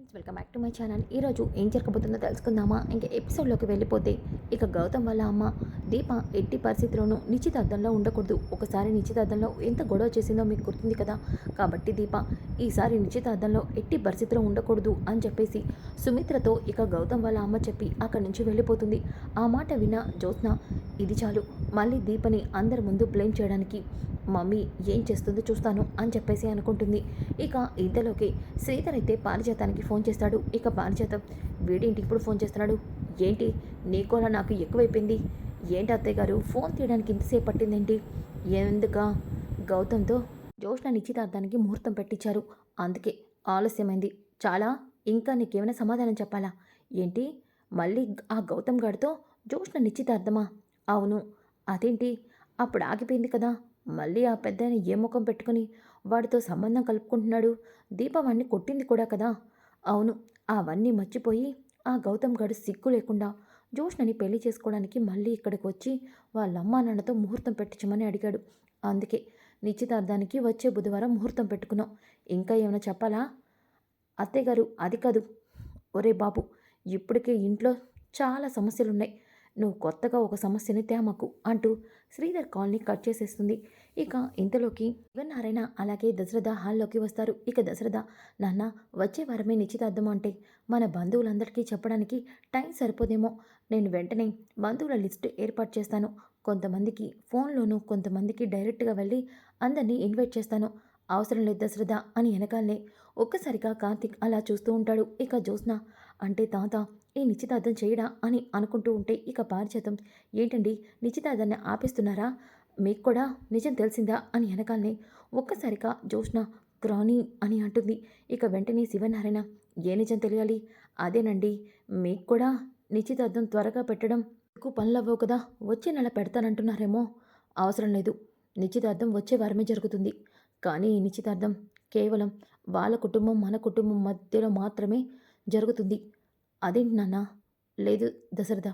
Friends welcome back to my channel. ఈరోజు ఏం జరగబోతుందో తెలుసుకుందామా? ఇంకా ఎపిసోడ్లోకి వెళ్ళిపోతే ఇక గౌతమ్ వాళ్ళ అమ్మ దీప ఎట్టి పరిస్థితిలోనూ నిశ్చితార్థంలో ఉండకూడదు. ఒకసారి నిశ్చితార్థంలో ఎంత గొడవ చేసిందో మీకు గుర్తుంది కదా? కాబట్టి దీప ఈసారి నిశ్చితార్థంలో ఎట్టి పరిస్థితిలో ఉండకూడదు అని చెప్పేసి సుమిత్రతో ఇక గౌతమ్ వాళ్ళ అమ్మ చెప్పి అక్కడి నుంచి వెళ్ళిపోతుంది. ఆ మాట విన్న జ్యోత్న ఇది చాలు. మళ్ళీ దీపని అందరి ముందు బ్లేమ్ చేయడానికి మమ్మీ ఏం చేస్తుందో చూస్తాను అని చెప్పేసి అనుకుంటుంది. ఇక ఇంతలోకి శ్రీధర్ అయితే పారిజాతానికి ఫోన్ చేస్తాడు. ఇక పారిజాతం వీడేంటి ఇప్పుడు ఫోన్ చేస్తున్నాడు? ఏంటి? నీకోలా నాకు ఎక్కువైపోయింది. ఏంటి అత్తయ్య గారు? ఫోన్ తీయడానికి ఇంతసేపు పట్టిందేంటి? ఎందుక? గౌతమ్తో జోష్ణ నిశ్చితార్థానికి ముహూర్తం పెట్టించారు. అందుకే ఆలస్యమైంది. చాలా? ఇంకా నీకేమైనా సమాధానం చెప్పాలా? ఏంటి? మళ్ళీ ఆ గౌతమ్ గారితో జోష్ణ నిశ్చితార్థమా? అవును. అదేంటి? అప్పుడు ఆగిపోయింది కదా? మళ్ళీ ఆ పెద్దాయన ఏ ముఖం పెట్టుకుని వాడితో సంబంధం కలుపుకుంటున్నాడు? దీపవాణ్ణి కొట్టింది కూడా కదా? అవును అవన్నీ మర్చిపోయి ఆ గౌతమ్ గడు సిగ్గు లేకుండా జోష్నని పెళ్ళి చేసుకోవడానికి మళ్ళీ ఇక్కడికి వచ్చి వాళ్ళ అమ్మా నాన్నతో ముహూర్తం పెట్టించమని అడిగాడు. అందుకే నిశ్చితార్థానికి వచ్చే బుధవారం ముహూర్తం పెట్టుకున్నాం. ఇంకా ఏమైనా చెప్పాలా? అత్తయ్య గారు అది కాదు. ఒరే బాబు ఇప్పటికే ఇంట్లో చాలా సమస్యలున్నాయి. నువ్వు కొత్తగా ఒక సమస్యని తేమకు అంటూ శ్రీధర్ కాల్ని కట్ చేసేస్తుంది. ఇక ఇంతలోకి శివనారాయణ అలాగే దశరథ హాల్లోకి వస్తారు. ఇక దశరథ నాన్న వచ్చే వారమే నిశ్చితార్థం అంటే మన బంధువులందరికీ చెప్పడానికి టైం సరిపోదేమో. నేను వెంటనే బంధువుల లిస్ట్ ఏర్పాటు చేస్తాను. కొంతమందికి ఫోన్లోనూ కొంతమందికి డైరెక్ట్గా వెళ్ళి అందరినీ ఇన్వైట్ చేస్తాను. అవసరం లేదు దశరథ అని వెనకాలనే ఒక్కసారిగా కార్తిక్ అలా చూస్తూ ఉంటాడు. ఇక జ్యోత్స్న అంటే తాత ఈ నిశ్చితార్థం చేయడా అని అనుకుంటూ ఉంటే ఇక పారిచేతం ఏంటండి? నిశ్చితార్థాన్ని ఆపేస్తున్నారా? మీకు కూడా నిజం తెలిసిందా? అని వెనకాలనే ఒక్కసారిగా జోష్న క్రాని అని అంటుంది. ఇక వెంటనే శివనారాయణ ఏ నిజం తెలియాలి? అదేనండి మీకు కూడా నిశ్చితార్థం త్వరగా పెట్టడం మీకు పనులవ్వవు కదా? వచ్చే నెల పెడతానంటున్నారేమో? అవసరం లేదు. నిశ్చితార్థం వచ్చే వారమే జరుగుతుంది. కానీ ఈ నిశ్చితార్థం కేవలం వాళ్ళ కుటుంబం మన కుటుంబం మధ్యలో మాత్రమే జరుగుతుంది. అదేంటి నాన్న? లేదు దశరథ.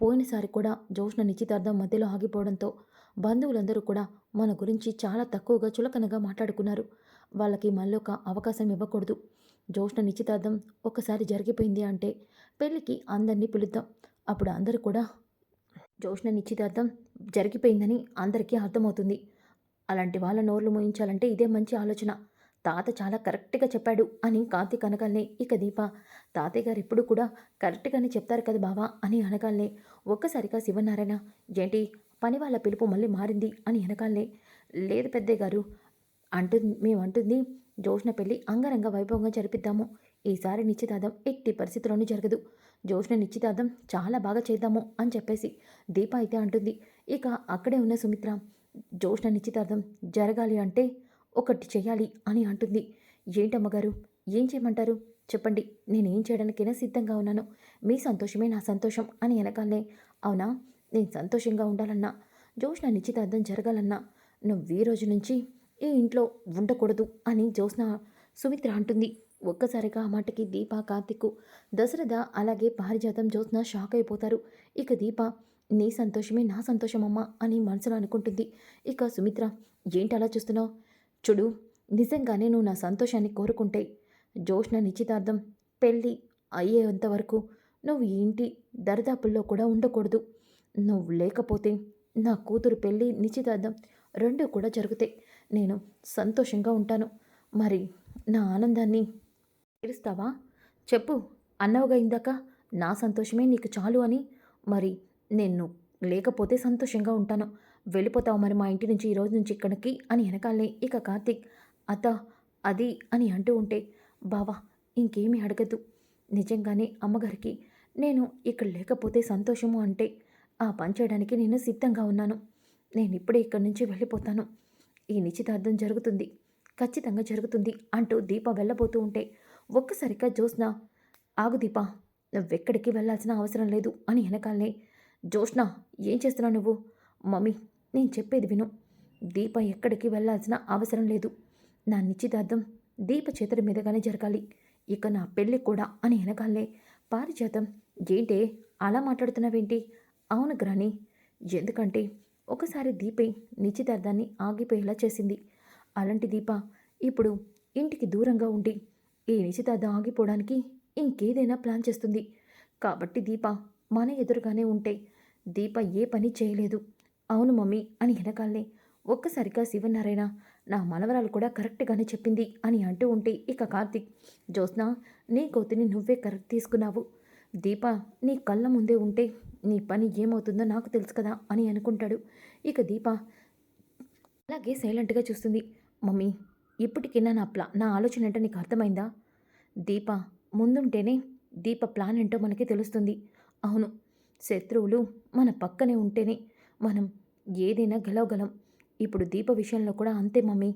పోయినసారి కూడా జోష్ణ నిశ్చితార్థం మధ్యలో ఆగిపోవడంతో బంధువులందరూ కూడా మన గురించి చాలా తక్కువగా చులకనగా మాట్లాడుకున్నారు. వాళ్ళకి మళ్ళొక అవకాశం ఇవ్వకూడదు. జోష్ణ నిశ్చితార్థం ఒకసారి జరిగిపోయింది అంటే పెళ్ళికి అందరినీ పిలుద్దాం. అప్పుడు అందరూ కూడా జోష్ణ నిశ్చితార్థం జరిగిపోయిందని అందరికీ అర్థమవుతుంది. అలాంటి వాళ్ళ నోర్లు మోయించాలంటే ఇదే మంచి ఆలోచన. తాత చాలా కరెక్ట్గా చెప్పాడు అని కార్తీక్ అనగాలనే ఇక దీప తాతయ్య గారు ఎప్పుడు కూడా కరెక్ట్గానే చెప్తారు కదా బావా అని అనగాలనే ఒక్కసారిగా శివనారాయణ ఏంటి పని వాళ్ళ పిలుపు మళ్ళీ మారింది అని అనగాలనే లేదు పెద్దయ్య గారు అంటుంది మేమంటుంది జోష్న పెళ్ళి అంగరంగ వైభవంగా జరిపిద్దాము. ఈసారి నిశ్చితార్థం ఎట్టి పరిస్థితుల్లోనూ జరగదు. జోష్న నిశ్చితార్థం చాలా బాగా చేద్దాము అని చెప్పేసి దీప అయితే అంటుంది. ఇక అక్కడే ఉన్న సుమిత్ర జోష్న నిశ్చితార్థం జరగాలి అంటే ఒకటి చేయాలి అని అంటుంది. ఏంటమ్మగారు? ఏం చేయమంటారు? చెప్పండి. నేనేం చేయడానికైనా సిద్ధంగా ఉన్నాను. మీ సంతోషమే నా సంతోషం అని వెనకాలనే అవునా? నేను సంతోషంగా ఉండాలన్నా జోష్న నిశ్చితార్థం జరగాలన్నా నువ్వు ఈ రోజు నుంచి ఈ ఇంట్లో ఉండకూడదు అని జోష్న సుమిత్ర అంటుంది. ఒక్కసారిగా ఆ మాటకి దీప కార్తిక్ దశరథ అలాగే పారిజాతం జ్యోత్స్న షాక్ అయిపోతారు. ఇక దీప నీ సంతోషమే నా సంతోషమమ్మా అని మనసులో అనుకుంటుంది. ఇక సుమిత్ర ఏంటి అలా చూస్తున్నావు? చూడు నిజంగానే నువ్వు నా సంతోషాన్ని కోరుకుంటే జోష్న నిశ్చితార్థం పెళ్ళి అయ్యేంత వరకు నువ్వు ఇంటి దరిదాపుల్లో కూడా ఉండకూడదు. నువ్వు లేకపోతే నా కూతురు పెళ్ళి నిశ్చితార్థం రెండు కూడా జరుగుతాయి నేను సంతోషంగా ఉంటాను. మరి నా ఆనందాన్ని తీరుస్తావా? చెప్పు అన్నవుగా ఇందాక. నా సంతోషమే నీకు చాలు అని. మరి నేను లేకపోతే సంతోషంగా ఉంటాను. వెళ్ళిపోతావు మరి మా ఇంటి నుంచి ఈ రోజు నుంచి ఇక్కడికి అని వెనకాలనే ఇక కార్తీక్. అత అది అని అంటూ ఉంటే బావా ఇంకేమీ అడగదు. నిజంగానే అమ్మగారికి నేను ఇక్కడ లేకపోతే సంతోషము అంటే ఆ పని చేయడానికి నేను సిద్ధంగా ఉన్నాను. నేను ఇప్పుడే ఇక్కడి నుంచి వెళ్ళిపోతాను. ఈ నిశ్చితార్థం జరుగుతుంది. ఖచ్చితంగా జరుగుతుంది అంటూ దీప వెళ్ళబోతూ ఉంటే ఒక్కసారిగా జ్యోత్స్న ఆగు దీప నువ్వెక్కడికి వెళ్ళాల్సిన అవసరం లేదు అని వెనకాలనే జ్యోత్స్న ఏం చేస్తున్నావు నువ్వు? మమ్మీ నేను చెప్పేది విను. దీప ఎక్కడికి వెళ్ళాల్సిన అవసరం లేదు. నా నిశ్చితార్థం దీప చేతుల మీదగానే జరగాలి. ఇక నా పెళ్ళి కూడా అని వెనకాలే పారిజాతం ఏంటే అలా మాట్లాడుతున్నావేంటి? అవును గ్రాని. ఎందుకంటే ఒకసారి దీపే నిశ్చితార్థాన్ని ఆగిపోయేలా చేసింది. అలాంటి దీప ఇప్పుడు ఇంటికి దూరంగా ఉండి ఈ నిశ్చితార్థం ఆగిపోవడానికి ఇంకేదైనా ప్లాన్ చేస్తుంది. కాబట్టి దీప మన ఎదురుగానే ఉంటే దీప ఏ పని చేయలేదు. అవును మమ్మీ అని వెనకాలనే. ఒక్కసారిగా శివనారాయణ నా మనవరాలు కూడా కరెక్ట్గానే చెప్పింది అని అంటూ ఉంటే ఇక కార్తిక్ జ్యోత్స్న నీ కోతిని నువ్వే కరెక్ట్ తీసుకున్నావు. దీప నీ కళ్ళ ముందే ఉంటే నీ పని ఏమవుతుందో నాకు తెలుసు కదా అని అనుకుంటాడు. ఇక దీప అలాగే సైలెంట్గా చూస్తుంది. మమ్మీ ఇప్పటికైనా నా ప్లా నా ఆలోచన ఏంటో నీకు అర్థమైందా? దీప ముందుంటేనే దీప ప్లాన్ ఏంటో మనకి తెలుస్తుంది. అవును శత్రువులు మన పక్కనే ఉంటేనే మనం ఏదైనా గెలవగలం. ఇప్పుడు దీప విషయంలో కూడా అంతే మమ్మీ.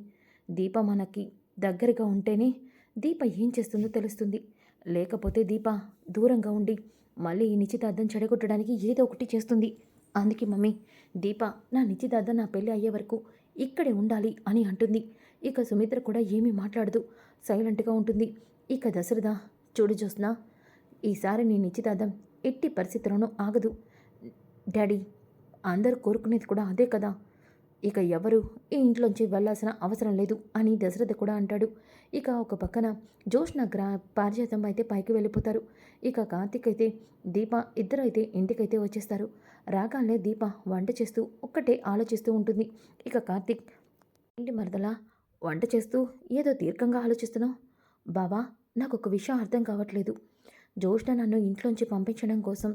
దీప మనకి దగ్గరగా ఉంటేనే దీప ఏం చేస్తుందో తెలుస్తుంది. లేకపోతే దీప దూరంగా ఉండి మళ్ళీ ఈ నిశ్చితార్థం చెడగొట్టడానికి ఏదో ఒకటి చేస్తుంది. అందుకే మమ్మీ దీప నా నిశ్చితార్థం నా పెళ్ళి అయ్యే వరకు ఇక్కడే ఉండాలి అని అంటుంది. ఇక సుమిత్ర కూడా ఏమీ మాట్లాడదు. సైలెంట్గా ఉంటుంది. ఇక దశరథ చూడు చూసినా ఈసారి నీ నిశ్చితార్థం ఎట్టి పరిస్థితుల్లోనూ ఆగదు. డాడీ అందరూ కోరుకునేది కూడా అదే కదా. ఇక ఎవరు ఈ ఇంట్లోంచి వెళ్ళాల్సిన అవసరం లేదు అని దశరథ కూడా అంటాడు. ఇక ఒక పక్కన జోష్న గ్రా పారిజాతం అయితే పైకి వెళ్ళిపోతారు. ఇక కార్తిక్ అయితే దీప ఇద్దరు అయితే ఇంటికైతే వచ్చేస్తారు. రాగానే దీప వంట చేస్తూ ఒక్కటే ఆలోచిస్తూ ఉంటుంది. ఇక కార్తిక్ ఇంటి మరదలా వంట చేస్తూ ఏదో దీర్ఘంగా ఆలోచిస్తున్నావు? బావా నాకు ఒక విషయం అర్థం కావట్లేదు. జోష్న నన్ను ఇంట్లోంచి పంపించడం కోసం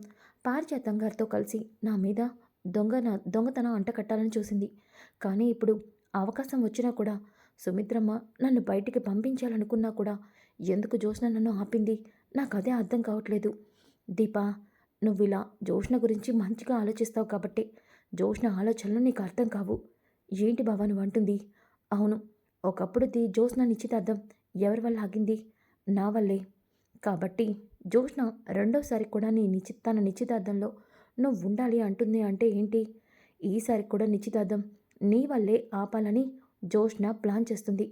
పారిజాతం గారితో కలిసి నా మీద దొంగన దొంగతనం అంట కట్టాలని చూసింది. కానీ ఇప్పుడు అవకాశం వచ్చినా కూడా సుమిత్రమ్మ నన్ను బయటికి పంపించాలనుకున్నా కూడా ఎందుకు జోష్న నన్ను ఆపింది? నాకు అదే అర్థం కావట్లేదు. దీపా నువ్వు ఇలా జోష్ణ గురించి మంచిగా ఆలోచిస్తావు కాబట్టి జోష్ణ ఆలోచనలు నీకు అర్థం కావు. ఏంటి బాబా నువ్వు అంటుంది? అవును ఒకప్పుడు ది జోష్ణ నిశ్చితార్థం ఎవరి వల్ల ఆగింది? నా వల్లే. కాబట్టి జోష్ణ రెండోసారి కూడా నీ నిశ్చిత తన నిశ్చితార్థంలో నువ్వు ఉండాలి అంటుంది. అంటే ఏంటి? ఈసారి కూడా నిశ్చితార్థం. నీ వల్లే ఆపాలని జోష్న ప్లాన్ చేస్తుంది.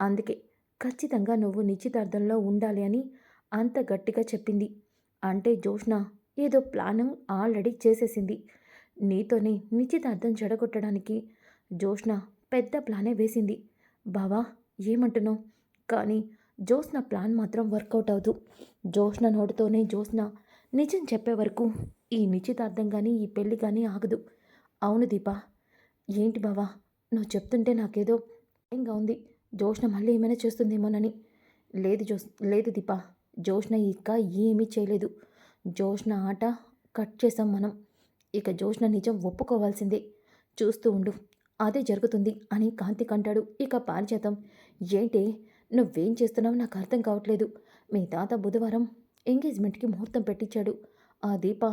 అందుకే ఖచ్చితంగా నువ్వు నిశ్చితార్థంలో ఉండాలి అని అంత గట్టిగా చెప్పింది. అంటే జోష్న ఏదో ప్లాన్ ఆల్రెడీ చేసేసింది. నీతోనే నిశ్చితార్థం చెడగొట్టడానికి జోష్న పెద్ద ప్లానే వేసింది. బావా ఏమంటున్నావు? కానీ జోష్న ప్లాన్ మాత్రం వర్కౌట్ అవదు జోష్న నోటితోనే జోష్న నిజం చెప్పే వరకు ఈ నిశ్చితార్థం కానీ ఈ పెళ్ళి కానీ ఆగదు. అవును దీపా. ఏంటి బావా? నువ్వు చెప్తుంటే నాకేదో భయంగా ఉంది. జోష్ణ మళ్ళీ ఏమైనా చేస్తుందేమోనని. లేదు జోస్ లేదు దీపా. జోష్ణ ఇక ఏమీ చేయలేదు. జోష్ణ ఆట కట్ చేసాం మనం. ఇక జోష్ణ నిజం ఒప్పుకోవాల్సిందే. చూస్తూ ఉండు. అదే జరుగుతుంది అని కాంతిక్ అంటాడు. ఇక పారిజాతం. ఏంటి? నువ్వేం చేస్తున్నావు నాకు అర్థం కావట్లేదు. మీ తాత బుధవారం ఎంగేజ్మెంట్కి ముహూర్తం పెట్టించాడు. ఆ దీప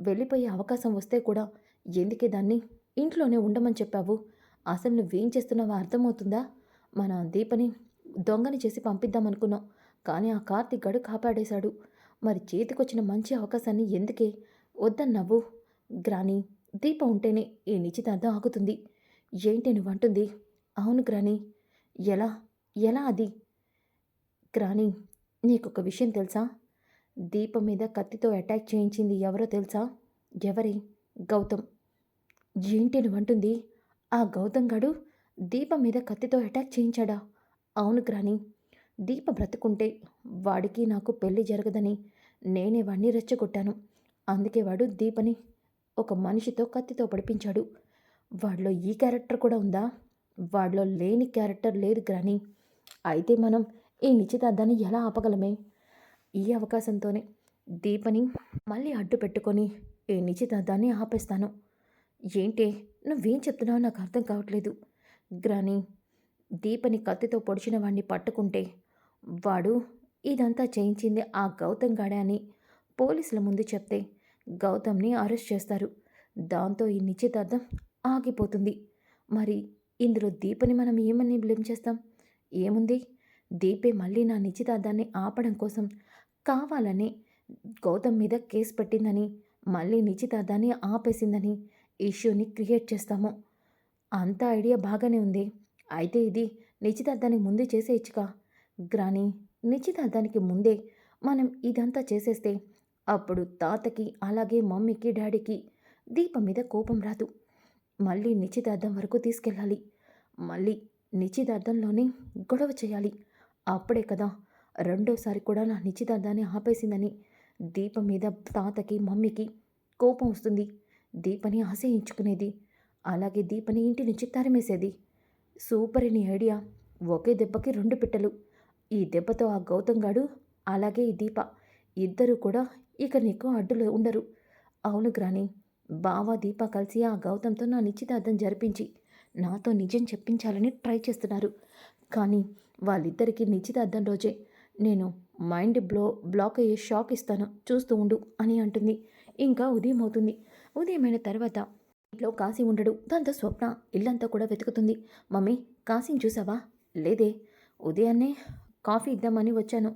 వెళ్ళిపోయే అవకాశం వస్తే కూడా ఎందుకే దాన్ని ఇంట్లోనే ఉండమని చెప్పావు? అసలు నువ్వేం చేస్తున్నావో అర్థమవుతుందా? మన దీపని దొంగని చేసి పంపిద్దామనుకున్నాం కానీ ఆ కార్తీక్ గడు కాపాడేశాడు. మరి చేతికొచ్చిన మంచి అవకాశాన్ని ఎందుకే? వద్దన్నావు. గ్రాని దీప ఉంటేనే ఈ నిశ్చితార్థం ఆగుతుంది. ఏంటి నువ్వంటుంది అవును గ్రాని. ఎలా? ఎలా అది? గ్రాని నీకొక విషయం తెలుసా? దీపం మీద కత్తితో అటాక్ చేయించింది ఎవరో తెలుసా? ఎవరి? గౌతమ్. ఏంటి నువ్వంటుంది ఆ గౌతమ్ గడు దీపం మీద కత్తితో అటాక్ చేయించాడా? అవును గ్రాని. దీప బ్రతుకుంటే వాడికి నాకు పెళ్ళి జరగదని నేనే వాడిని రెచ్చగొట్టాను. అందుకే వాడు దీపని ఒక మనిషితో కత్తితో పడిపించాడు. వాడిలో ఈ క్యారెక్టర్ కూడా ఉందా? వాడిలో లేని క్యారెక్టర్ లేదు గ్రాని. అయితే మనం ఈ నిశ్చితార్థాన్ని ఎలా ఆపగలమే? ఈ అవకాశంతోనే దీపని మళ్ళీ అడ్డు పెట్టుకొని ఈ నిశ్చితార్థాన్ని ఆపేస్తాను. ఏంటి? నువ్వేం చెప్తున్నావో నాకు అర్థం కావట్లేదు. గ్రాని దీపని కత్తితో పొడిచిన వాడిని పట్టుకుంటే వాడు ఇదంతా చేయించింది ఆ గౌతమ్ గాడే అని పోలీసుల ముందు చెప్తే గౌతమ్ని అరెస్ట్ చేస్తారు. దాంతో ఈ నిశ్చితార్థం ఆగిపోతుంది. మరి ఇందులో దీపని మనం ఏమని బ్లేమ్ చేస్తాం? ఏముంది? దీపే మళ్ళీ నా నిశ్చితార్థాన్ని ఆపడం కోసం కావాలని గౌతమ్ మీద కేసు పెట్టిందని మళ్ళీ నిశ్చితార్థాన్ని ఆపేసిందని ఇష్యూని క్రియేట్ చేస్తాము. అంత ఐడియా బాగానే ఉంది. అయితే ఇది నిశ్చితార్థానికి ముందే చేసేయచ్చుగా. గ్రాని నిశ్చితార్థానికి ముందే మనం ఇదంతా చేసేస్తే అప్పుడు తాతకి అలాగే మమ్మీకి డాడీకి దీపం మీద కోపం రాదు. మళ్ళీ నిశ్చితార్థం వరకు తీసుకెళ్ళాలి. మళ్ళీ నిశ్చితార్థంలోనే గొడవ చేయాలి. అప్పుడే కదా రెండోసారి కూడా నా నిశ్చితార్థాన్ని ఆపేసిందని దీప మీద తాతకి మమ్మీకి కోపం వస్తుంది. దీపని ఆశయించుకునేది అలాగే దీపని ఇంటి నుంచి తరిమేసేది. సూపర్ అని ఐడియా ఒకే దెబ్బకి రెండు పిట్టలు. ఈ దెబ్బతో ఆ గౌతమ్ గాడు అలాగే ఈ దీప ఇద్దరు కూడా ఇక నీకు అడ్డులో ఉండరు. అవును గ్రాని బావ దీప కలిసి ఆ గౌతమ్తో నా నిశ్చితార్థం జరిపించి నాతో నిజం చెప్పించాలని ట్రై చేస్తున్నారు. కానీ వాళ్ళిద్దరికీ నిశ్చితార్థం రోజే నేను మైండ్ బ్లో బ్లాక్ అయ్యే షాక్ ఇస్తాను. చూస్తూ ఉండు అని అంటుంది. ఇంకా ఉదయం అవుతుంది. ఉదయమైన తర్వాత ఇంట్లో కాశీ ఉండడు. దాంతో స్వప్న ఇల్లంతా కూడా వెతుకుతుంది. మమ్మీ కాశీని చూసావా? లేదే. ఉదయాన్నే కాఫీ ఇద్దామని వచ్చాను.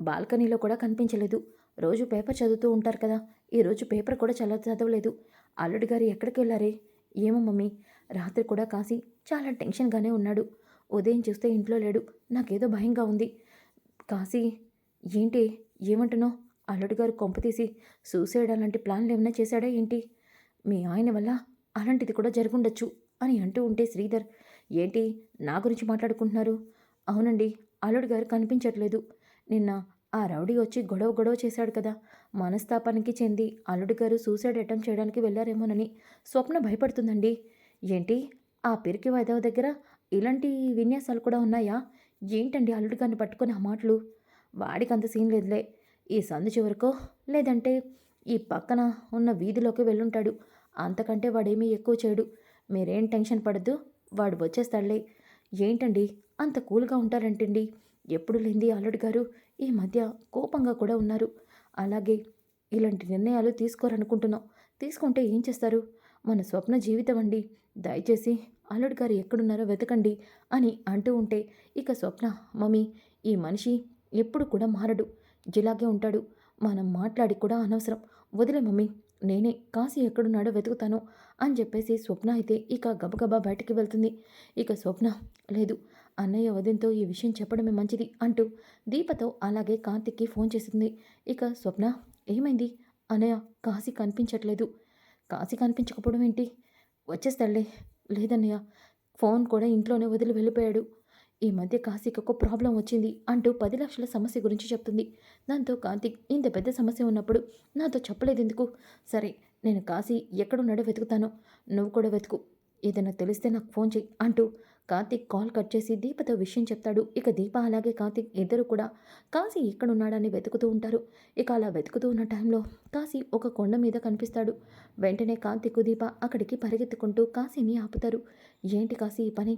బాల్కనీలో కూడా కనిపించలేదు. రోజు పేపర్ చదువుతూ ఉంటారు కదా. ఈరోజు పేపర్ కూడా చల్ల చదవలేదు. అల్లుడి గారు ఎక్కడికి వెళ్ళారే? ఏమో మమ్మీ. రాత్రి కూడా కాశీ చాలా టెన్షన్గానే ఉన్నాడు. ఉదయం చూస్తే ఇంట్లో లేడు. నాకేదో భయంగా ఉంది. కాశీ ఏంటి? ఏమంటున్నావు? అల్లుడు గారు కొంప తీసి సూసైడ్ అలాంటి ప్లాన్లు ఏమైనా చేశాడా ఏంటి? మీ ఆయన వల్ల అలాంటిది కూడా జరుగుండొచ్చు అని అంటూ ఉంటే శ్రీధర్ ఏంటి? నా గురించి మాట్లాడుకుంటున్నారు? అవునండి అల్లుడు గారు కనిపించట్లేదు. నిన్న ఆ రౌడీ వచ్చి గొడవ గొడవ చేశాడు కదా. మనస్తాపానికి చెంది అల్లుడు గారు సూసైడ్ అటెంప్ట్ చేయడానికి వెళ్ళారేమోనని స్వప్న భయపడుతుందండి. ఏంటి? ఆ పిరికి వైదవ దగ్గర ఇలాంటి విన్యాసాలు కూడా ఉన్నాయా? ఏంటండి అల్లుడు గారిని పట్టుకొని ఆ మాటలు? వాడికి అంత సీన్ లేదులే. ఈ సందు చివరకో? లేదంటే ఈ పక్కన ఉన్న వీధిలోకి వెళ్ళుంటాడు. అంతకంటే వాడేమీ ఎక్కువ చేయడు. మీరేం టెన్షన్ పడద్దు. వాడు వచ్చేస్తాడులే. ఏంటండి? అంత కూల్గా ఉంటారంటండి. ఎప్పుడు లేంది అల్లుడు గారు? ఈ మధ్య కోపంగా కూడా ఉన్నారు. అలాగే ఇలాంటి నిర్ణయాలు తీసుకోరనుకుంటున్నాం. తీసుకుంటే ఏం చేస్తారు? మన స్వప్న జీవితం అండి దయచేసి అల్లుడు గారు ఎక్కడున్నారో వెతకండి అని అంటూ ఉంటే ఇక స్వప్న మమ్మీ ఈ మనిషి ఎప్పుడు కూడా మారడు. ఇలాగే ఉంటాడు. మనం మాట్లాడి కూడా అనవసరం. వదిలే మమ్మీ నేనే కాశీ ఎక్కడున్నాడో వెతుకుతాను అని చెప్పేసి స్వప్న అయితే ఇక గబగబా బయటికి వెళ్తుంది. ఇక స్వప్న లేదు అన్నయ్య వదినతో ఈ విషయం చెప్పడమే మంచిది అంటూ దీపతో అలాగే కార్తిక్కి ఫోన్ చేసింది. ఇక స్వప్న ఏమైంది? అన్నయ్య కాశీ కనిపించట్లేదు. కాశీ కనిపించకపోవడం ఏంటి? వచ్చేస్తాడులే. లేదన్నయ్య ఫోన్ కూడా ఇంట్లోనే వదిలి వెళ్ళిపోయాడు. ఈ మధ్య కాశీకి ఒక ప్రాబ్లం వచ్చింది అంటూ పది లక్షల సమస్య గురించి చెప్తుంది. దాంతో కార్తిక్ ఇంత పెద్ద సమస్య ఉన్నప్పుడు నాతో చెప్పలేదు ఎందుకు? సరే నేను కాశీ ఎక్కడున్నాడో వెతుకుతాను. నువ్వు కూడా వెతుకు. ఏదైనా తెలిస్తే నాకు ఫోన్ చెయ్యి అంటూ కార్తిక్ కాల్ కట్ చేసి దీపతో విషయం చెప్తాడు. ఇక దీప అలాగే కార్తిక్ ఇద్దరు కూడా కాశీ ఎక్కడున్నాడని వెతుకుతూ ఉంటారు. ఇక అలా వెతుకుతూ ఉన్న టైంలో కాశీ ఒక కొండ మీద కనిపిస్తాడు. వెంటనే కార్తిక్ దీప అక్కడికి పరిగెత్తుకుంటూ కాశీని ఆపుతారు. ఏంటి కాశీ ఈ పని?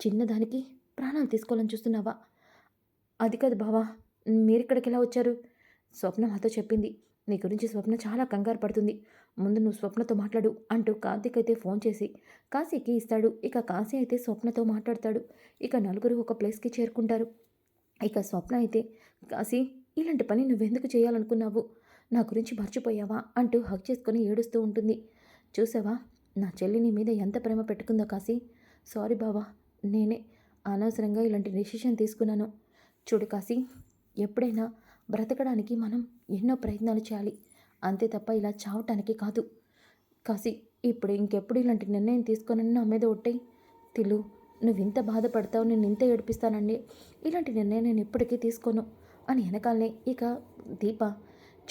చిన్నదానికి ప్రాణాలు తీసుకోవాలని చూస్తున్నావా? అది కాదు బావా మీరిక్కడికి ఎలా వచ్చారు? స్వప్న మాతో చెప్పింది. నీ గురించి స్వప్న చాలా కంగారు పడుతుంది. ముందు నువ్వు స్వప్నతో మాట్లాడు అంటూ కార్తీక్ అయితే ఫోన్ చేసి కాశీకి ఇస్తాడు. ఇక కాశీ అయితే స్వప్నతో మాట్లాడతాడు. ఇక నలుగురు ఒక ప్లేస్కి చేరుకుంటారు. ఇక స్వప్న అయితే కాశీ ఇలాంటి పని నువ్వెందుకు చేయాలనుకున్నావు? నా గురించి మర్చిపోయావా? అంటూ హక్ చేసుకొని ఏడుస్తూ ఉంటుంది. చూసావా? నా చెల్లి నీ మీద ఎంత ప్రేమ పెట్టుకుందో కాశీ. సారీ బావా నేనే అనవసరంగా ఇలాంటి డెసిషన్ తీసుకున్నాను. చూడు కాశీ ఎప్పుడైనా బ్రతకడానికి మనం ఎన్నో ప్రయత్నాలు చేయాలి. అంతే తప్ప ఇలా చావటానికి కాదు. కాసి ఇప్పుడు ఇంకెప్పుడు ఇలాంటి నిర్ణయం తీసుకోనని నా మీద ఒట్టేయి. తిలు నువ్వు ఇంత బాధపడతావు నేను ఇంత ఏడిపిస్తానండి. ఇలాంటి నిర్ణయం నేను ఎప్పటికీ తీసుకోను. అని వెనకాలనే ఇక దీప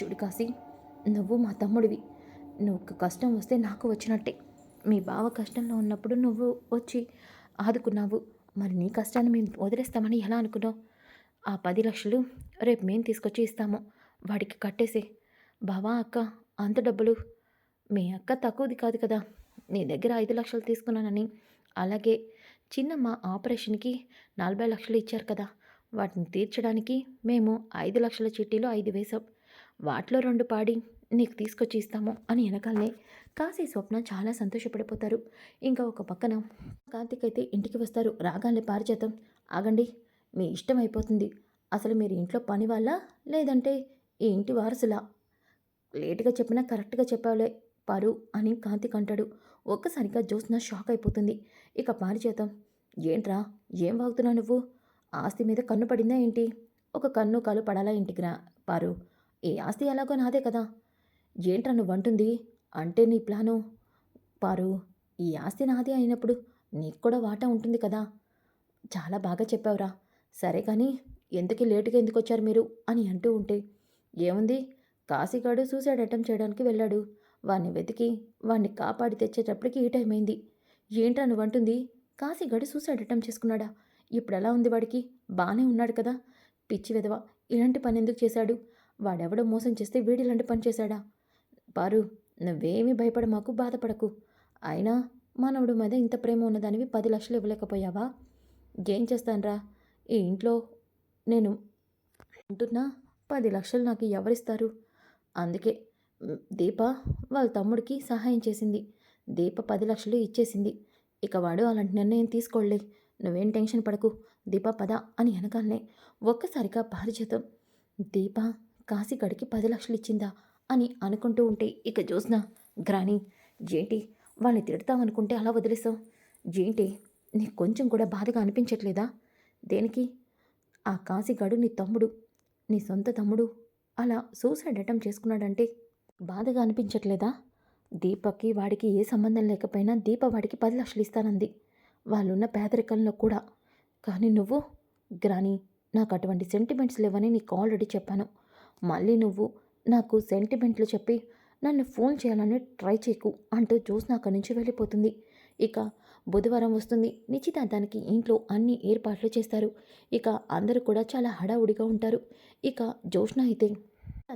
చూడు కాసి నువ్వు మా తమ్ముడివి. నువ్వు కష్టం వస్తే నాకు వచ్చినట్టే. మీ బావ కష్టంలో ఉన్నప్పుడు నువ్వు వచ్చి ఆదుకున్నావు. మరి నీ కష్టాన్ని మేము వదిలేస్తామని ఎలా అనుకున్నావు? ఆ పది లక్షలు రేపు మేము తీసుకొచ్చి ఇస్తాము. వాడికి కట్టేసి. బావా అక్క అంత డబ్బులు? మీ అక్క తక్కువది కాదు కదా. నీ దగ్గర ఐదు లక్షలు తీసుకున్నానని. అలాగే చిన్నమ్మ ఆపరేషన్కి నలభై లక్షలు ఇచ్చారు కదా. వాటిని తీర్చడానికి మేము ఐదు లక్షల చిట్టీలో ఐదు వేసాం వాటిలో రెండు పాడి నీకు తీసుకొచ్చి ఇస్తాము అని వెనకాలనే కాశీ స్వప్న చాలా సంతోషపడిపోతారు. ఇంకా ఒక పక్కన కార్తిక్ అయితే ఇంటికి వస్తారు. రాగానే పారిచేతం ఆగండి మీ ఇష్టం అయిపోతుంది. అసలు మీరు ఇంట్లో పని వాళ్ళ? లేదంటే ఈ ఇంటి వారసులా? లేటుగా చెప్పినా కరెక్ట్గా చెప్పావులే పారు అని కాంతిక్ అంటాడు ఒక్కసారిగా జ్యోత్స్న షాక్ అయిపోతుంది. ఇక పారిచేతం ఏంట్రా ఏం వాగుతున్నావు నువ్వు? ఆస్తి మీద కన్ను పడిందా ఏంటి? ఒక కన్ను కాలు పడాలా ఇంటికిరా పారు. ఈ ఆస్తి ఎలాగో నాదే కదా. ఏంట్రా నువ్వు అంటుంది అంటే నీ ప్లాను. పారు ఈ ఆస్తి నాది అయినప్పుడు నీకు కూడా వాటా ఉంటుంది కదా. చాలా బాగా చెప్పావురా. సరే కానీ ఎందుకు లేటుగా ఎందుకు వచ్చారు మీరు? అని అంటూ ఉంటే ఏముంది? కాశీగాడు సూసైడ్ అటెంప్ట్ చేయడానికి వెళ్ళాడు. వాడిని వెతికి వాడిని కాపాడి తెచ్చేటప్పటికి ఈ టైం అయింది. ఏంట్రా నువ్వు అంటుంది కాశీగాడు సూసైడ్ అటెంప్ట్ చేసుకున్నాడా? ఇప్పుడు ఎలా ఉంది వాడికి? బాగానే ఉన్నాడు కదా. పిచ్చి విధవ ఇలాంటి పని ఎందుకు చేశాడు? వాడెవడో మోసం చేస్తే వీడు ఇలాంటి పని చేశాడా? పారు నువ్వేమీ భయపడ మాకు బాధపడకు. అయినా మానవుడి మీద ఇంత ప్రేమ ఉన్నదానివి పది లక్షలు ఇవ్వలేకపోయావా? ఏం చేస్తానురా? ఈ ఇంట్లో నేను ఉంటున్నా పది లక్షలు నాకు ఎవరిస్తారు? అందుకే దీప వాళ్ళ తమ్ముడికి సహాయం చేసింది. దీప పది లక్షలు ఇచ్చేసింది. ఇక వాడు అలాంటి నిర్ణయం తీసుకోలే. నువ్వేం టెన్షన్ పడకు. దీప పద అని వెనకాలనే ఒక్కసారిగా పారిజాతం. దీప కాశీగడికి పది లక్షలు ఇచ్చిందా అని అనుకుంటూ ఉంటే ఇక జ్యోత్స్న గ్రాని ఏంటి వాళ్ళని తిడతామనుకుంటే అలా వదిలేసావు ఏంటి నీకు కొంచెం కూడా బాధగా అనిపించట్లేదా? దేనికి? ఆ కాశీగాడు నీ తమ్ముడు నీ సొంత తమ్ముడు అలా సూసైడ్ అటెంప్ట్ చేసుకున్నాడంటే బాధగా అనిపించట్లేదా? దీపక్కి వాడికి ఏ సంబంధం లేకపోయినా దీప వాడికి పది లక్షలు ఇస్తానంది. వాళ్ళున్న పేదరికంలో కూడా. కానీ నువ్వు గ్రాని నాకు అటువంటి సెంటిమెంట్స్ లేవని నీకు ఆల్రెడీ చెప్పాను. మళ్ళీ నువ్వు నాకు సెంటిమెంట్లు చెప్పి నన్ను ఫోన్ చేయాలని ట్రై చేయకు అంటూ జ్యోత్స్న అక్కడి నుంచి వెళ్ళిపోతుంది. ఇక బుధవారం వస్తుంది. నిశ్చితార్థానికి ఇంట్లో అన్ని ఏర్పాట్లు చేస్తారు. ఇక అందరూ కూడా చాలా హడావుడిగా ఉంటారు. ఇక జోష్న అయితే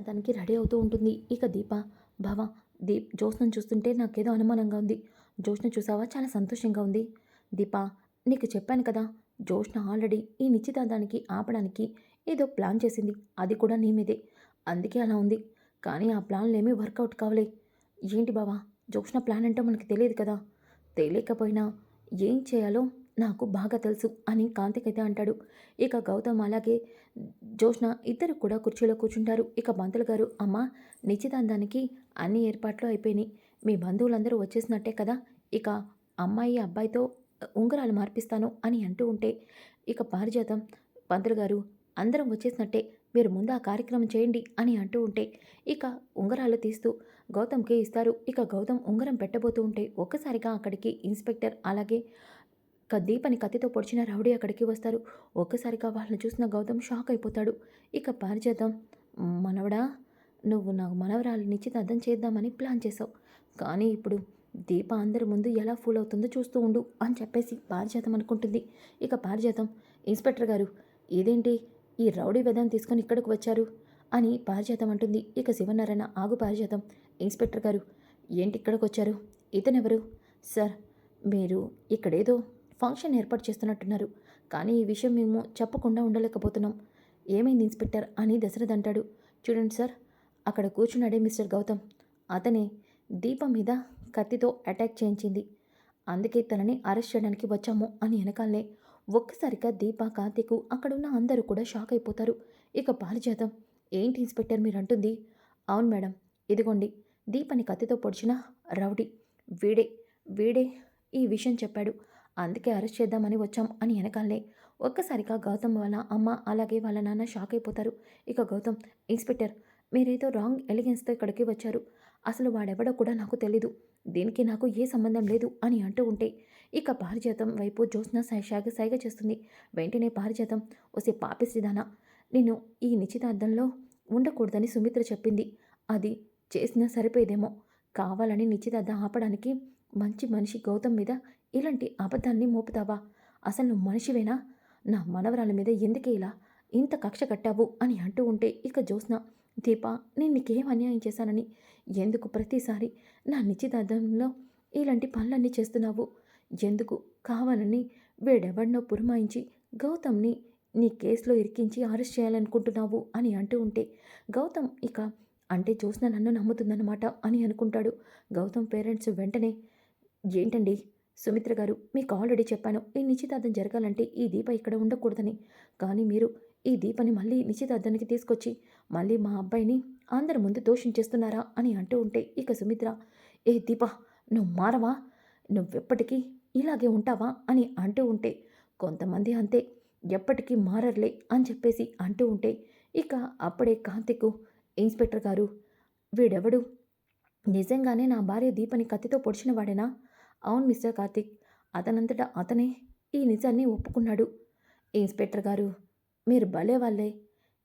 దానికి రెడీ అవుతూ ఉంటుంది. ఇక దీప భవ దీప్ జ్యోత్స్నను చూస్తుంటే నాకేదో అనుమానంగా ఉంది. జ్యోత్స్న చూసావా? చాలా సంతోషంగా ఉంది. దీప నీకు చెప్పాను కదా జ్యోత్స్న ఆల్రెడీ ఈ నిశ్చితార్థానికి ఆపడానికి ఏదో ప్లాన్ చేసింది. అది కూడా నీ మీదే. అందుకే అలా ఉంది. కానీ ఆ ప్లాన్లు ఏమీ వర్కౌట్ కావలే. ఏంటి బావా? జోష్ణ ప్లాన్ అంటే మనకు తెలియదు కదా. తెలియకపోయినా ఏం చేయాలో నాకు బాగా తెలుసు అని కాంతికైతే అంటాడు. ఇక గౌతమ్ అలాగే జోష్న ఇద్దరు కూడా కుర్చీలో కూర్చుంటారు. ఇక బంతులు గారు అమ్మ నిశ్చితార్థానికి అన్ని ఏర్పాట్లు అయిపోయినాయి. మీ బంధువులందరూ వచ్చేసినట్టే కదా? ఇక అమ్మాయి అబ్బాయితో ఉంగరాలు మార్పిస్తాను అని అంటూ ఉంటే ఇక పారిజాతం. పంతులు గారు అందరం వచ్చేసినట్టే. మీరు ముందు ఆ కార్యక్రమం చేయండి అని అంటూ ఉంటే ఇక ఉంగరాలు తీస్తూ గౌతమ్కి ఇస్తారు. ఇక గౌతమ్ ఉంగరం పెట్టబోతూ ఉంటే ఒక్కసారిగా అక్కడికి ఇన్స్పెక్టర్ అలాగే దీపని కత్తితో పొడిచిన రౌడీ అక్కడికి వస్తారు. ఒక్కసారిగా వాళ్ళని చూసిన గౌతమ్ షాక్ అయిపోతాడు. ఇక పారిజాతం మనవడా నువ్వు నాకు మనవరాలు నిశ్చితార్థం చేద్దామని ప్లాన్ చేసావు కానీ ఇప్పుడు దీప అందరి ముందు ఎలా ఫూల్ అవుతుందో చూస్తూ ఉండు అని చెప్పేసి పారిజాతం అనుకుంటుంది. ఇక పారిజాతం ఇన్స్పెక్టర్ గారు ఇదేంటి? ఈ రౌడీ వెదాన్ని తీసుకొని ఇక్కడికి వచ్చారు? అని పారిజాతం అంటుంది. ఇక శివనారాయణ ఆగు పారిజాతం. ఇన్స్పెక్టర్ గారు ఏంటి ఇక్కడికి వచ్చారు? ఇతనెవరు? సార్ మీరు ఇక్కడేదో ఫంక్షన్ ఏర్పాటు చేస్తున్నట్టున్నారు. కానీ ఈ విషయం మేము చెప్పకుండా ఉండలేకపోతున్నాం. ఏమైంది ఇన్స్పెక్టర్? అని దశరథ్ అంటాడు. చూడండి సార్ అక్కడ కూర్చున్నాడే మిస్టర్ గౌతమ్. అతనే దీపం మీద కత్తితో అటాక్ చేయించింది. అందుకే తనని అరెస్ట్ చేయడానికి వచ్చాము అని వెనకాలనే ఒక్కసారిగా దీప కార్తీకు అక్కడున్న అందరూ కూడా షాక్ అయిపోతారు. ఇక పారిజాతం ఏంటి ఇన్స్పెక్టర్ మీరు అంటుంది అవును మేడం ఇదిగోండి దీపని కత్తితో పొడిచిన రౌడీ వీడే వీడే ఈ విషయం చెప్పాడు. అందుకే అరెస్ట్ చేద్దామని వచ్చాం అని వెనకాలనే. ఒక్కసారిగా గౌతమ్ వాళ్ళ అమ్మ అలాగే వాళ్ళ నాన్న షాక్ అయిపోతారు. ఇక గౌతమ్ ఇన్స్పెక్టర్ మీరేదో రాంగ్ ఎలిగెన్స్తో ఇక్కడికి వచ్చారు. అసలు వాడెవడో కూడా నాకు తెలీదు. దీనికి నాకు ఏ సంబంధం లేదు అని అంటూ ఉంటే ఇక పారిజాతం వైపు జ్యోత్స్న సైషాగ సైగ చేస్తుంది. వెంటనే పారిజాతం ఒసే పాపిసిదానా నేను ఈ నిశ్చితార్థంలో ఉండకూడదని సుమిత్ర చెప్పింది. అది చేసినా సరిపోయేదేమో. కావాలని నిశ్చితార్థం ఆపడానికి మంచి మనిషి గౌతమ్ మీద ఇలాంటి అబద్ధాన్ని మోపుతావా? అసలు నువ్వు మనిషివేనా? నా మనవరాల మీద ఎందుకే ఇలా? ఇంత కక్ష కట్టావు? అని అంటూ ఉంటే ఇక జ్యోత్స్న దీప నేను నీకేం అన్యాయం చేశానని? ఎందుకు ప్రతిసారి నా నిశ్చితార్థంలో ఇలాంటి పనులన్నీ చేస్తున్నావు? ఎందుకు? కావాలని వీడెవడినో పురమాయించి గౌతమ్ని నీ కేసులో ఇరికించి అరెస్ట్ చేయాలనుకుంటున్నావు అని అంటూ ఉంటే గౌతమ్ ఇక అంటే చూసినా నన్ను నమ్ముతుందన్నమాట అని అనుకుంటాడు. గౌతమ్ పేరెంట్స్ వెంటనే ఏంటండి? సుమిత్ర గారు మీకు ఆల్రెడీ చెప్పాను ఈ నిశ్చితార్థం జరగాలంటే ఈ దీప ఇక్కడ ఉండకూడదని. కానీ మీరు ఈ దీపని మళ్ళీ నిశ్చితార్థానికి తీసుకొచ్చి మళ్ళీ మా అబ్బాయిని అందరి ముందు దోషం చేస్తున్నారా అని అంటూ ఉంటే ఇక సుమిత్ర ఏ దీప నువ్వు మారవా? నువ్వెప్పటికీ ఇలాగే ఉంటావా అని అంటూ ఉంటే కొంతమంది అంతే ఎప్పటికీ మారర్లే అని చెప్పేసి అంటూ ఉంటే ఇక అప్పుడే కాంతికు ఇన్స్పెక్టర్ గారు వీడెవడు? నిజంగానే నా భార్య దీపని కత్తితో పొడిచిన వాడేనా? అవును మిస్టర్ కార్తిక్ అతనంతటా అతనే ఈ నిజాన్ని ఒప్పుకున్నాడు. ఇన్స్పెక్టర్ గారు మీరు భలే వాళ్ళే.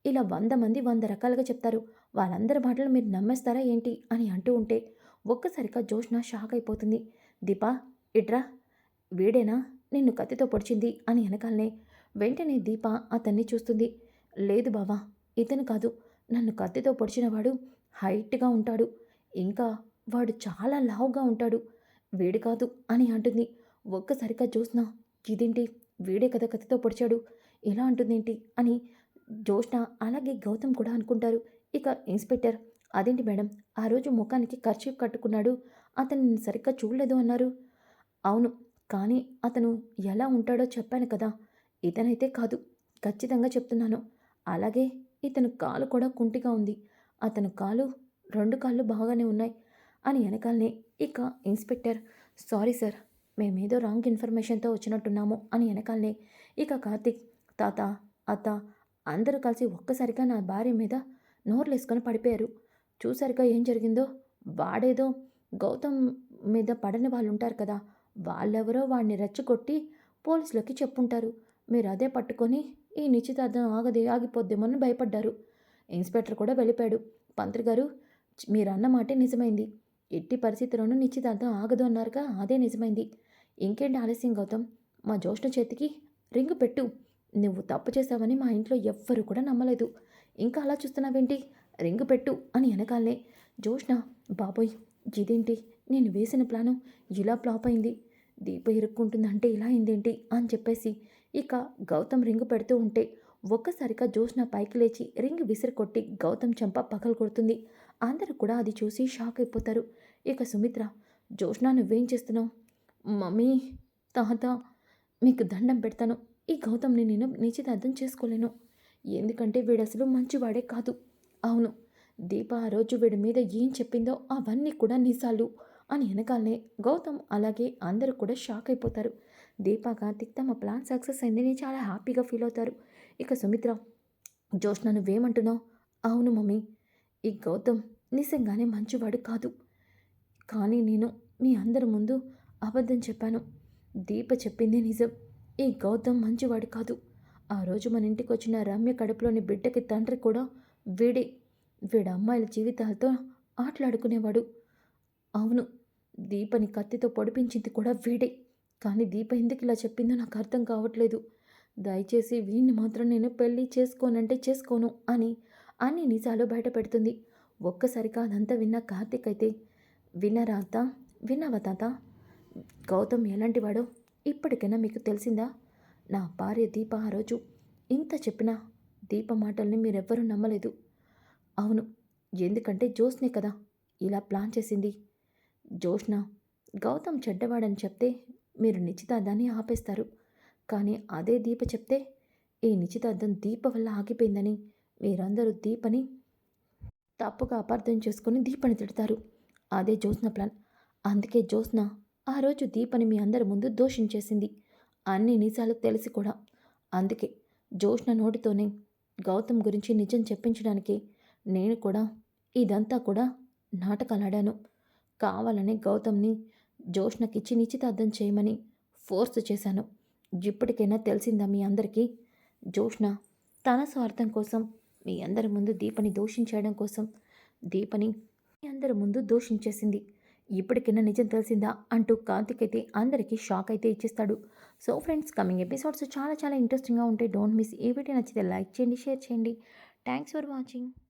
ఇలా వంద మంది వంద రకాలుగా చెప్తారు. వాళ్ళందరి మాటలు మీరు నమ్మేస్తారా ఏంటి? అని అంటూ ఉంటే ఒక్కసారిగా జోష్న షాక్ అయిపోతుంది. దీపా ఇట్రా వీడేనా? నిన్ను కత్తితో పొడిచింది అని వెనకాలనే. వెంటనే దీప అతన్ని చూస్తుంది. లేదు బావా ఇతను కాదు. నన్ను కత్తితో పొడిచినవాడు హైట్గా ఉంటాడు. ఇంకా వాడు చాలా లావుగా ఉంటాడు. వీడు కాదు అని అంటుంది. ఒక్కసారిగా చూసిన ఇదేంటి? వీడే కదా కత్తితో పొడిచాడు. ఇలా అంటుందేంటి అని జోష్ణ అలాగే గౌతమ్ కూడా అనుకుంటారు. ఇక ఇన్స్పెక్టర్ అదేంటి మేడం? ఆ రోజు ముఖానికి ఖర్చు కట్టుకున్నాడు. అతను సరిగ్గా చూడలేదు అన్నారు. అవును కానీ అతను ఎలా ఉంటాడో చెప్పాను కదా. ఇతనైతే కాదు. ఖచ్చితంగా చెప్తున్నాను. అలాగే ఇతను కాలు కూడా కుంటిగా ఉంది. అతను కాలు రెండు కాళ్ళు బాగానే ఉన్నాయి అని వెనకాలనే ఇక ఇన్స్పెక్టర్ సారీ సార్ మేమేదో రాంగ్ ఇన్ఫర్మేషన్తో వచ్చినట్టున్నాము అని వెనకాలనే ఇక కార్తిక్ తాత అత్త అందరూ కలిసి ఒక్కసారిగా నా భార్య మీద నోర్లేసుకొని పడిపోయారు. చూసారుగా ఏం జరిగిందో? వాడేదో గౌతమ్ మీద పడని వాళ్ళు ఉంటారు కదా. వాళ్ళెవరో వాడిని రెచ్చగొట్టి పోలీసులకి చెప్పుంటారు. మీరు అదే పట్టుకొని ఈ నిశ్చితార్థం ఆగది ఆగిపోద్దేమని భయపడ్డారు. ఇన్స్పెక్టర్ కూడా వెళ్ళిపోయాడు. పంత్రి గారు మీరు అన్న మాటే నిజమైంది. ఎట్టి పరిస్థితిలోనూ నిశ్చితార్థం ఆగదు అన్నారుగా అదే నిజమైంది. ఇంకేంటి ఆలస్యం గౌతమ్? మా జ్యోష్ణ చేతికి రింగు పెట్టు. నువ్వు తప్పు చేశావని మా ఇంట్లో ఎవ్వరూ కూడా నమ్మలేదు. ఇంకా అలా చూస్తున్నావేంటి? రింగు పెట్టు అని వెనకాలనే జోష్ణ బాబోయ్ ఇదేంటి? నేను వేసిన ప్లాను ఇలా ఫ్లాప్ అయింది. దీప ఇరుక్కుంటుందంటే ఇలా అయిందేంటి అని చెప్పేసి ఇక గౌతమ్ రింగు పెడుతూ ఉంటే ఒక్కసారిగా జోష్న పైకి లేచి రింగ్ విసిరి కొట్టి గౌతమ్ చెంప పగలు కొడుతుంది. అందరూ కూడా అది చూసి షాక్ అయిపోతారు. ఇక సుమిత్ర జోష్న నువ్వేం చేస్తున్నావు? మమ్మీ తాత మీకు దండం పెడతాను. ఈ గౌతమ్ని నేను నిశ్చితార్థం చేసుకోలేను. ఎందుకంటే వీడు అసలు మంచివాడే కాదు. అవును దీప ఆ రోజు వీడి మీద ఏం చెప్పిందో అవన్నీ కూడా నిజాలు. అని వెనకాలనే గౌతమ్ అలాగే అందరూ కూడా షాక్ అయిపోతారు. దీపా కార్తిక్ తమ ప్లాన్ సక్సెస్ అయిందని చాలా హ్యాపీగా ఫీల్ అవుతారు. ఇక సుమిత్ర జోష్న నువ్వేమంటున్నావు అవును మమ్మీ. ఈ గౌతమ్ నిజంగానే మంచివాడు కాదు. కానీ నేను మీ అందరి ముందు అబద్ధం చెప్పాను. దీప చెప్పింది నిజం. ఈ గౌతమ్ మంచివాడు కాదు. ఆ రోజు మన ఇంటికి వచ్చిన రమ్య కడుపులోని బిడ్డకి తండ్రి కూడా వీడే. వీడ అమ్మాయిల జీవితాలతో ఆటలాడుకునేవాడు. అవును దీపని కత్తితో పొడిపించింది కూడా వీడే. కానీ దీప ఎందుకు ఇలా చెప్పిందో నాకు అర్థం కావట్లేదు. దయచేసి వీడిని మాత్రం నేను పెళ్ళి చేసుకోనంటే చేసుకోను అని అన్ని నిజాలు బయటపెడుతుంది. ఒక్కసారిగా అదంతా విన్న కార్తీక్ అయితే విన్నారా అత్త? విన్నావా తాత? గౌతమ్ ఎలాంటివాడో ఇప్పటికైనా మీకు తెలిసిందా? నా భార్య దీప ఆ రోజు ఇంత చెప్పినా దీప మాటల్ని మీరెవ్వరూ నమ్మలేదు. అవును ఎందుకంటే జోస్నే కదా ఇలా ప్లాన్ చేసింది. జోష్న గౌతమ్ చెడ్డవాడని చెప్తే మీరు నిశ్చితార్థాన్ని ఆపేస్తారు. కానీ అదే దీప చెప్తే ఈ నిశ్చితార్థం దీప వల్ల ఆగిపోయిందని మీరందరూ దీపని తప్పుగా అపార్థం చేసుకుని దీపని తిడతారు. అదే జ్యోత్స్న ప్లాన్. అందుకే జ్యోత్స్న ఆ రోజు దీపని మీ అందరి ముందు దోషించేసింది. అన్ని నిజాలు తెలిసి కూడా. అందుకే జ్యోష్ణ నోటితోనే గౌతమ్ గురించి నిజం చెప్పించడానికి నేను కూడా ఇదంతా కూడా నాటకాలాడాను. కావాలని గౌతమ్ని జోష్నకిచ్చి నిశ్చితార్థం చేయమని ఫోర్స్ చేశాను. ఇప్పటికైనా తెలిసిందా మీ అందరికీ? జోష్న తన స్వార్థం కోసం మీ అందరి ముందు దీపని దూషించడం కోసం దీపని మీ అందరి ముందు దూషించేసింది. ఇప్పటికైనా నిజం తెలిసిందా అంటూ కార్తిక్ అయితే అందరికీ షాక్ అయితే ఇచ్చేస్తాడు. సో ఫ్రెండ్స్ కమింగ్ ఎపిసోడ్స్ చాలా చాలా ఇంట్రెస్టింగ్గా ఉంటాయి. డోంట్ మిస్ ఏ వీడియో నచ్చితే లైక్ చేయండి షేర్ చేయండి. Thanks for watching.